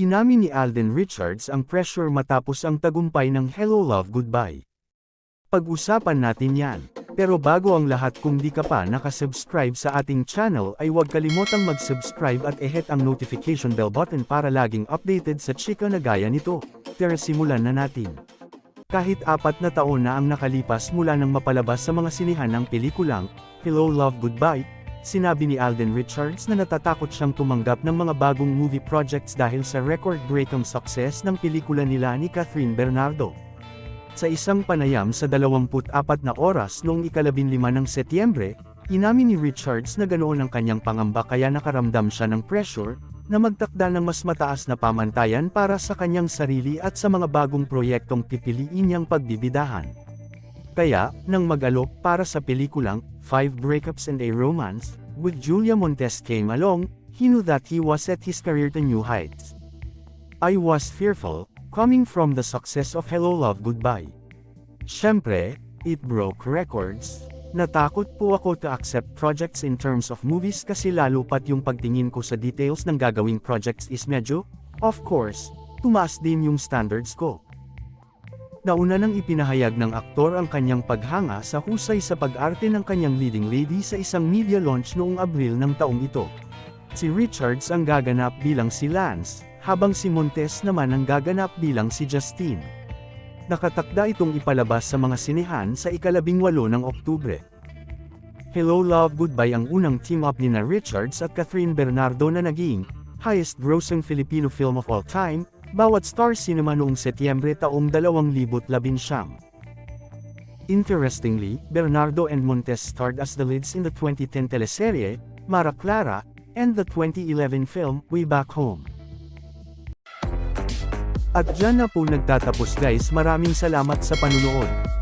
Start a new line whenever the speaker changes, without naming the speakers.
Inamin ni Alden Richards ang pressure matapos ang tagumpay ng Hello Love Goodbye. Pag-usapan natin yan. Pero bago ang lahat kung di ka pa nakasubscribe sa ating channel ay huwag kalimotang mag-subscribe at i-hit ang notification bell button para laging updated sa chika na gaya nito. Tara simulan na natin. Kahit apat na taon na ang nakalipas mula nang mapalabas sa mga sinihan ng pelikulang Hello Love Goodbye, sinabi ni Alden Richards na natatakot siyang tumanggap ng mga bagong movie projects dahil sa record-breaking success ng pelikula nila ni Catherine Bernardo. Sa isang panayam sa 24 na oras noong ikalabinlima ng Setyembre, inamin ni Richards na ganoon ang kanyang pangamba kaya nakaramdam siya ng pressure, na magtakda ng mas mataas na pamantayan para sa kanyang sarili at sa mga bagong proyektong pipiliin niyang pagbibidahan. Kaya, nang mag-alok para sa pelikulang Five Breakups and a Romance, with Julia Montes came along, he knew that he was at his career to new heights. I was fearful, coming from the success of Hello Love Goodbye. Siyempre, it broke records. Natakot po ako to accept projects in terms of movies kasi lalo pat yung pagtingin ko sa details ng gagawing projects is medyo, of course, tumaas din yung standards ko. Nauna nang ipinahayag ng aktor ang kanyang paghanga sa husay sa pag-arte ng kanyang leading lady sa isang media launch noong Abril ng taong ito. Si Richards ang gaganap bilang si Lance, habang si Montes naman ang gaganap bilang si Justine. Nakatakda itong ipalabas sa mga sinehan sa ikalabing walo ng Oktubre. Hello Love Goodbye ang unang team-up ni na Richards at Catherine Bernardo na naging highest-grossing Filipino film of all time, bawat Star Cinema noong Setyembre taong 2019. Interestingly, Bernardo and Montes starred as the leads in the 2010 teleserye, Mara Clara, and the 2011 film, Way Back Home. At dyan na po nagtatapos guys maraming salamat sa panunood.